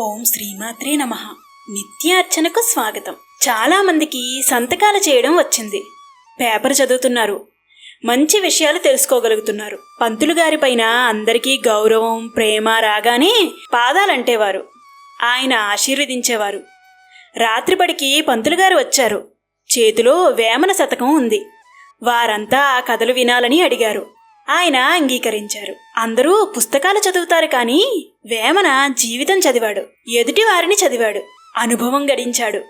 ఓం శ్రీమాత్రే నమ. నిత్యార్చనకు స్వాగతం. చాలామందికి సంతకాలు చేయడం వచ్చింది. పేపర్ చదువుతున్నారు. మంచి విషయాలు తెలుసుకోగలుగుతున్నారు. పంతులు గారిపైన అందరికీ గౌరవం ప్రేమ రాగానే పాదాలంటేవారు. ఆయన ఆశీర్వదించేవారు. రాత్రిపడికి పంతులు గారు వచ్చారు. చేతిలో వేమన శతకం ఉంది. వారంతా ఆ కథలు వినాలని అడిగారు. ఆయన అంగీకరించారు. అందరూ పుస్తకాలు చదువుతారు కానీ వేమన జీవితం చదివాడు ఎదుటి వారిని చదివాడు అనుభవం గడించాడు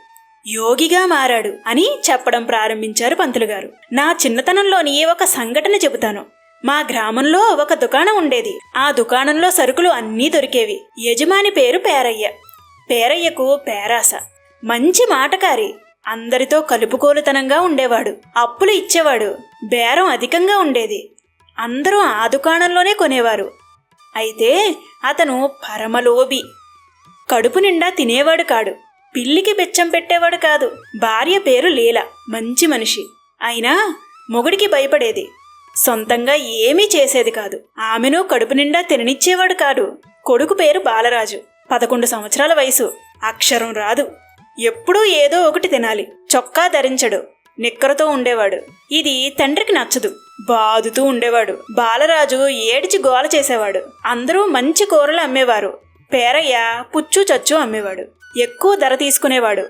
యోగిగా మారాడు అని చెప్పడం ప్రారంభించారు పంతులు గారు. నా చిన్నతనంలోని ఒక సంఘటన చెబుతాను. మా గ్రామంలో ఒక దుకాణం ఉండేది. ఆ దుకాణంలో సరుకులు అన్నీ దొరికేవి. యజమాని పేరు పేరయ్య. పేరయ్యకు పేరాస. మంచి మాటకారి. అందరితో కలుపుకోలుతనంగా ఉండేవాడు. అప్పులు ఇచ్చేవాడు. బేరం అధికంగా ఉండేది. అందరూ ఆ దుకాణంలోనే కొనేవారు. అయితే అతను పరమలోభి. కడుపు నిండా తినేవాడు కాడు. పిల్లికి బెచ్చం పెట్టేవాడు కాదు. భార్య పేరు లీల. మంచి మనిషి. అయినా మొగుడికి భయపడేది. సొంతంగా ఏమీ చేసేది కాదు. ఆమెను కడుపు నిండా తిననిచ్చేవాడు కాడు. కొడుకు పేరు బాలరాజు. పదకొండు సంవత్సరాల వయసు. అక్షరం రాదు. ఎప్పుడూ ఏదో ఒకటి తినాలి. చొక్కా ధరించడు. నిక్కరతో ఉండేవాడు. ఇది తండ్రికి నచ్చదు. బాదుతూ ఉండేవాడు. బాలరాజు ఏడిచి గోల చేసేవాడు. అందరూ మంచి కూరలు అమ్మేవారు. పేరయ్య పుచ్చు చచ్చు అమ్మేవాడు. ఎక్కువ ధర తీసుకునేవాడు.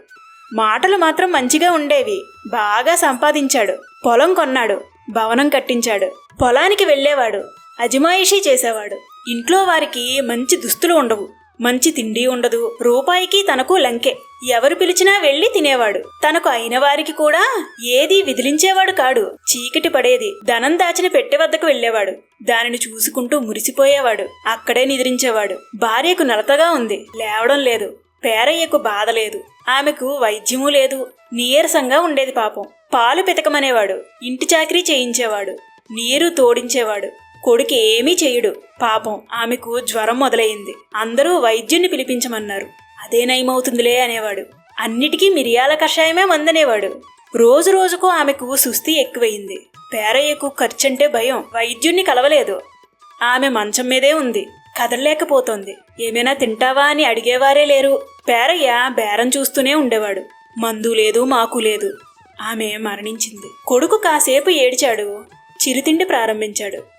మాటలు మాత్రం మంచిగా ఉండేవి. బాగా సంపాదించాడు. పొలం కొన్నాడు. భవనం కట్టించాడు. పొలానికి వెళ్ళేవాడు. అజమాయిషీ చేసేవాడు. ఇంట్లో వారికి మంచి దుస్తులు ఉండవు. మంచి తిండి ఉండదు. రూపాయికి తనకు లంకే. ఎవరు పిలిచినా వెళ్ళి తినేవాడు. తనకు అయిన వారికి కూడా ఏదీ విదిలించేవాడు కాడు. చీకటి పడేది ధనం దాచిన పెట్టె వద్దకు వెళ్ళేవాడు. దానిని చూసుకుంటూ మురిసిపోయేవాడు. అక్కడే నిద్రించేవాడు. భార్యకు నలతగా ఉంది. లేవడం లేదు. పేరయ్యకు బాధ లేదు. ఆమెకు వైద్యమూ లేదు. నీరసంగా ఉండేది పాపం. పాలు పితకమనేవాడు. ఇంటి చాకరీ చేయించేవాడు. నీరు తోడించేవాడు. కొడుకు ఏమీ చేయడు. పాపం ఆమెకు జ్వరం మొదలైంది. అందరూ వైద్యుణ్ణి పిలిపించమన్నారు. అదే నయమవుతుందిలే అనేవాడు. అన్నిటికీ మిరియాల కషాయమే మందనేవాడు. రోజు రోజుకు ఆమెకు సుస్థి ఎక్కువయింది పేరయ్యకు ఖర్చంటే భయం. వైద్యుణ్ణి కలవలేదు. ఆమె మంచం మీదే ఉంది. కదలలేకపోతోంది. ఏమైనా తింటావా అని అడిగేవారే లేరు. పేరయ్య బేరం చూస్తూనే ఉండేవాడు. మందు లేదు మాకు లేదు. ఆమె మరణించింది. కొడుకు కాసేపు ఏడిచాడు. చిరుతిండి ప్రారంభించాడు.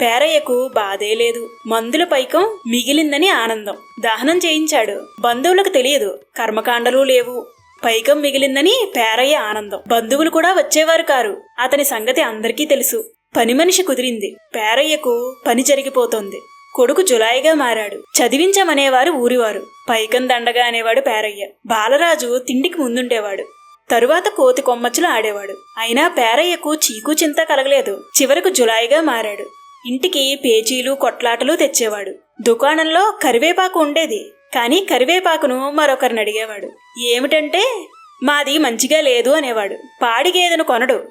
పేరయ్యకు బాధే లేదు. మందుల పైకం మిగిలిందని ఆనందం. దహనం చేయించాడు. బంధువులకు తెలియదు. కర్మకాండలు లేవు. పైకం మిగిలిందని పేరయ్య ఆనందం. బంధువులు కూడా వచ్చేవారు కారు. అతని సంగతి అందరికీ తెలుసు. పని మనిషి కుదిరింది. పేరయ్యకు పని జరిగిపోతోంది. కొడుకు జులాయిగా మారాడు. చదివించమనేవారు ఊరివారు. పైకం దండగా అనేవాడు పేరయ్య. బాలరాజు తిండికి ముందుండేవాడు. తరువాత కోతి కొమ్మచ్చులు ఆడేవాడు. అయినా పేరయ్యకు చీకు చింత కలగలేదు. చివరకు జులాయిగా మారాడు. ఇంటికి పేచీలు కొట్లాటలు తెచ్చేవాడు. దుకాణంలో కరివేపాకు ఉండేది. కానీ కరివేపాకును మరొకరిని అడిగేవాడు. ఏమిటంటే మాది మంచిగా లేదు అనేవాడు. పాడి గేదెను కొనడు.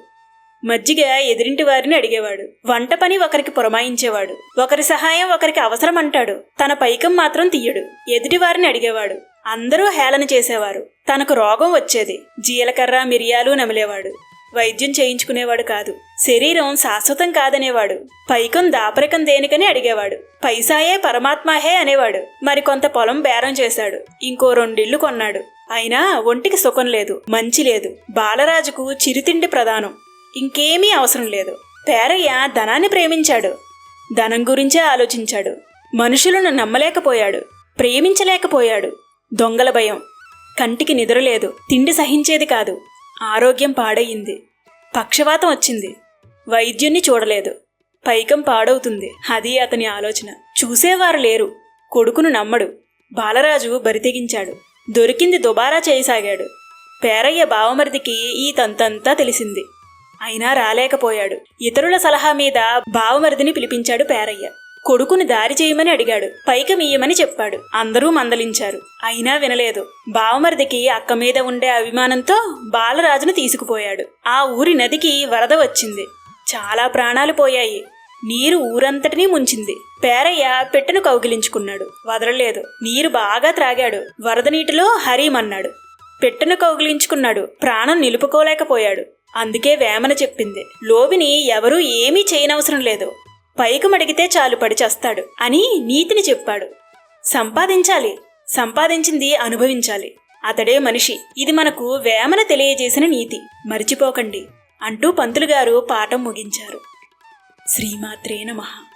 మజ్జిగ ఎదిరింటి వారిని అడిగేవాడు. వంట పని ఒకరికి పురమాయించేవాడు. ఒకరి సహాయం ఒకరికి అవసరం అంటాడు. తన పైకం మాత్రం తీయడు. ఎదుటి వారిని అడిగేవాడు. అందరూ హేళన చేసేవారు. తనకు రోగం వచ్చేది. జీలకర్ర మిరియాలు నమిలేవాడు. వైద్యం చేయించుకునేవాడు కాదు. శరీరం శాశ్వతం కాదనేవాడు. పైకం దాపరికం దేనికని అడిగేవాడు. పైసాయే పరమాత్మాహే అనేవాడు. మరికొంత పొలం బేరం చేశాడు. ఇంకో రెండిళ్ళు కొన్నాడు. అయినా ఒంటికి సుఖం లేదు మంచి లేదు. బాలరాజుకు చిరుతిండి ప్రధానం. ఇంకేమీ అవసరం లేదు. పేరయ్య ధనాన్ని ప్రేమించాడు. ధనం గురించే ఆలోచించాడు. మనుషులను నమ్మలేకపోయాడు. ప్రేమించలేకపోయాడు. దొంగల భయం. కంటికి నిద్రలేదు తిండి సహించేది కాదు. ఆరోగ్యం పాడయింది పక్షవాతం వచ్చింది. వైద్యుణ్ణి చూడలేదు. పైకం పాడవుతుంది. అది అతని ఆలోచన. చూసేవారు లేరు. కొడుకును నమ్మడు. బాలరాజు బరితెగించాడు. దొరికింది దుబారా చేయసాగాడు. పేరయ్య బావమరిదికి ఈ తంతంతా తెలిసింది. అయినా రాలేకపోయాడు. ఇతరుల సలహా మీద బావమరిదిని పిలిపించాడు పేరయ్య. కొడుకుని దారి చేయమని అడిగాడు. పైకమియ్యమని చెప్పాడు. అందరూ మందలించారు. అయినా వినలేదు. బావమరిదికి అక్క మీద ఉండే అభిమానంతో బాలరాజును తీసుకుపోయాడు. ఆ ఊరి నదికి వరద వచ్చింది. చాలా ప్రాణాలు పోయాయి. నీరు ఊరంతటినీ ముంచింది. పేరయ్య పెట్టెను కౌగిలించుకున్నాడు. వదలలేదు. నీరు బాగా త్రాగాడు. వరద నీటిలో హరీమన్నాడు. పెట్టెను కౌగిలించుకున్నాడు. ప్రాణం నిలుపుకోలేకపోయాడు. అందుకే వేమన చెప్పింది. లోబిని ఎవరూ ఏమీ చేయనవసరం లేదు. పైకి మడిగితే చాలు పడిచేస్తాడు అని నీతిని చెప్పాడు. సంపాదించాలి సంపాదించింది అనుభవించాలి. అతడే మనిషి ఇది మనకు వేమన తెలియజేసిన నీతి. మరిచిపోకండి అంటూ పంతులుగారు పాఠం ముగించారు. శ్రీమాత్రే నమః.